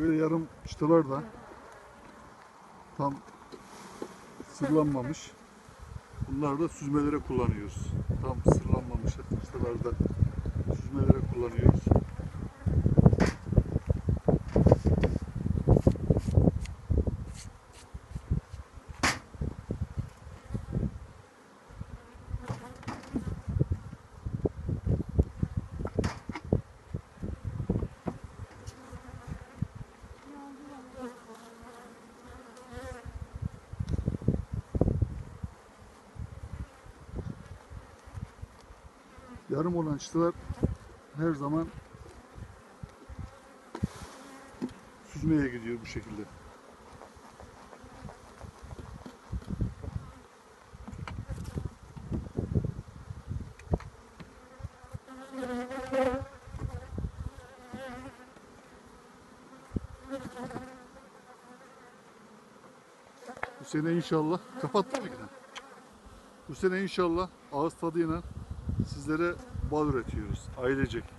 Böyle yarım çıtalar da tam sırlanmamış. Bunlar da süzmelere kullanıyoruz. Tam sırlanmamış çıtalarda süzmelere kullanıyoruz. Yarım olan çıtalar her zaman süzmeye gidiyor bu şekilde. Bu sene inşallah kapattı mı yine? Bu sene inşallah ağız tadıyla sizlere bal üretiyoruz ailecek.